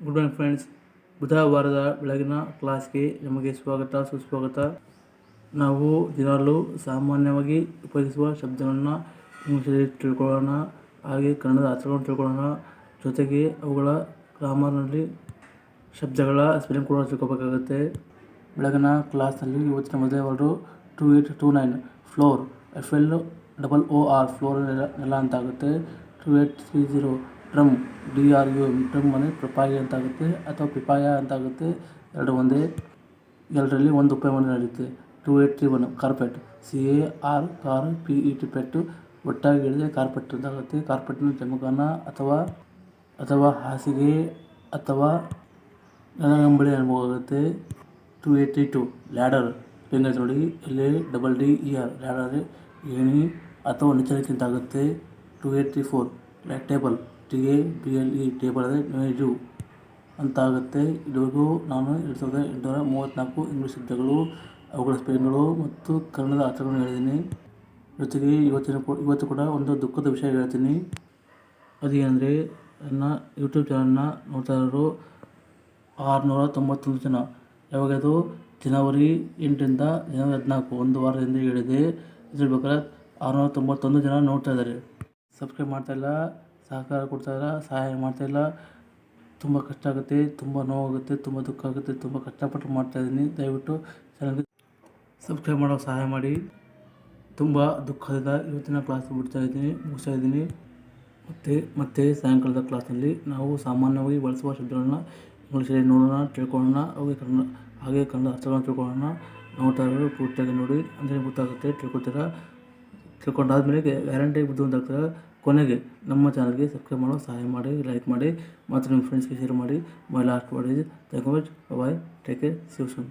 Good morning friends ಬುಧವಾರದ ಬೆಳಗಿನ ಕ್ಲಾಸ್ಗೆ ನಿಮಗೆ ಸ್ವಾಗತ, ಸುಸ್ವಾಗತ. ನಾವು ದಿನಾಲು ಸಾಮಾನ್ಯವಾಗಿ ಉಪಯೋಗಿಸುವ ಶಬ್ದಗಳನ್ನು ಇಂಗ್ಲೀಷಲ್ಲಿ ತಿಳ್ಕೊಳ್ಳೋಣ, ಹಾಗೆ ಕನ್ನಡದ ಅರ್ಥಗಳನ್ನು ತಿಳ್ಕೊಳ್ಳೋಣ. ಜೊತೆಗೆ ಅವುಗಳ ಗ್ರಾಮರ್ನಲ್ಲಿ ಶಬ್ದಗಳ ಸ್ಪೆಲ್ಲಿಂಗ್ ಕೂಡ ತಿಳ್ಕೊಬೇಕಾಗುತ್ತೆ. ಬೆಳಗಿನ ಕ್ಲಾಸ್ನಲ್ಲಿ ಇವತ್ತಿನ ಮೊದಲೇ ಅವರು two eight two nine, floor, F L double O R, floor ನೆಲ ನೆಲ ಅಂತಾಗುತ್ತೆ two eight three zero drum D R U M drum ಅಂದರೆ ಅಂತ ಆಗುತ್ತೆ ಅಥವಾ ಪಿಪಾಯ ಅಂತ ಆಗುತ್ತೆ ಎರಡು ಒಂದೇ. ಎರಡರಲ್ಲಿ ಒಂದು ಉಪಯೋಗ ನಡೆಯುತ್ತೆ. Two eight three one carpet C A R car P E T pet ಒಟ್ಟಾಗಿ ಹೇಳಿದರೆ ಕಾರ್ಪೆಟ್ ಅಂತಾಗುತ್ತೆ. ಕಾರ್ಪೆಟ್ನ ಜಮಖಾನ ಅಥವಾ ಅಥವಾ ಹಾಸಿಗೆ ಅಥವಾ ನೆಲಗಂಬಳಿ ಆಗುತ್ತೆ. ಟು ಏಯ್ಟಿ ಟು ಲ್ಯಾಡರ್ ಹೆಂಗೆ ನೋಡಿ A double D E R ladder ಏಣಿ ಅಥವಾ ನಿಚ್ಚಳಕ್ಕಿಂತ ಆಗುತ್ತೆ two eight four table T A B L E table ಮೇಜು ಅಂತ ಆಗುತ್ತೆ ಇದುವರೆಗೂ ನಾನು ಎರಡು ಸಾವಿರದ ಎಂಟುನೂರ ಮೂವತ್ತ್ನಾಲ್ಕು ಇಂಗ್ಲೀಷ್ ಶಬ್ದಗಳು, ಅವುಗಳ ಸ್ಪೆಲ್ಲಿಂಗ್ಗಳು ಮತ್ತು ಕನ್ನಡದ ಅರ್ಥಗಳನ್ನು ಹೇಳಿದ್ದೀನಿ. ಜೊತೆಗೆ ಇವತ್ತಿನ ಇವತ್ತು ಕೂಡ ಒಂದು ದುಃಖದ ವಿಷಯ ಹೇಳ್ತೀನಿ. ಅದೇನೆಂದರೆ, ನನ್ನ ಯೂಟ್ಯೂಬ್ ಚಾನಲ್ನ ನೋಡ್ತಾ ಇರೋರು ಆರುನೂರ ತೊಂಬತ್ತೊಂದು ಜನ. ಯಾವಾಗದು ಜನವರಿ ಎಂಟರಿಂದ ಜನವರಿ ಹದಿನಾಲ್ಕು, ಒಂದು ವಾರದಿಂದ ಹೇಳಿದೆ. ಇದ್ರ ಬೇಕಾದ್ರೆ ಆರುನೂರ ತೊಂಬತ್ತೊಂದು ಜನ ನೋಡ್ತಾ ಇದ್ದಾರೆ. ಸಬ್ಸ್ಕ್ರೈಬ್ ಮಾಡ್ತಾಯಿಲ್ಲ ಸಹಕಾರ ಕೊಡ್ತಾಯಿಲ್ಲ ಸಹಾಯ ಮಾಡ್ತಾ ಇಲ್ಲ. ತುಂಬ ಕಷ್ಟ ಆಗುತ್ತೆ, ತುಂಬ ನೋವಾಗುತ್ತೆ, ತುಂಬ ದುಃಖ ಆಗುತ್ತೆ, ತುಂಬ ಕಷ್ಟಪಟ್ಟು ಮಾಡ್ತಾಯಿದ್ದೀನಿ ದಯವಿಟ್ಟು ಚಾನಲ್ಗೆ ಸಬ್ಸ್ಕ್ರೈಬ್ ಮಾಡೋ ಸಹಾಯ ಮಾಡಿ. ತುಂಬ ದುಃಖದಿಂದ ಇವತ್ತಿನ ಕ್ಲಾಸ್ ಬಿಡ್ತಾ ಇದ್ದೀನಿ, ಮುಗಿಸ್ತಾ ಇದ್ದೀನಿ. ಮತ್ತು, ಮತ್ತೆ ಸಾಯಂಕಾಲದ ಕ್ಲಾಸಲ್ಲಿ ನಾವು ಸಾಮಾನ್ಯವಾಗಿ ಬಳಸುವ ಶಬ್ದಗಳನ್ನ ಇಂಗ್ಲೀಷಲ್ಲಿ ನೋಡೋಣ, ತಿಳ್ಕೊಳ್ಳೋಣ, ಹಾಗೆ ಕನ್ನಡ ಹಾಗೆ ಕನ್ನಡ ಅರ್ಥಗಳನ್ನ ತಿಳ್ಕೊಳ್ಳೋಣ. ನೋಡ್ತಾ ಇರೋರು ಪೂರ್ತಿಯಾಗಿ ನೋಡಿ. ಅಂದರೆ ಗೊತ್ತಾಗುತ್ತೆ ತಿಳ್ಕೊತೀರಾ ತಿಳ್ಕೊಂಡಾದ್ಮೇಲೆ ಒಂದು ಬುದ್ಧಿವಂತಾಗ್ತಾರೆ ಕೊನೆಗೆ ನಮ್ಮ ಚಾನಲ್ಗೆ ಸಬ್ಸ್ಕ್ರೈಬ್ ಮಾಡೋ, ಸಹಾಯ ಮಾಡಿ ಲೈಕ್ ಮಾಡಿ, ಮತ್ತು ನಿಮ್ಮ ಫ್ರೆಂಡ್ಸ್ಗೆ ಶೇರ್ ಮಾಡಿ my last word is thank you much bye take care see you soon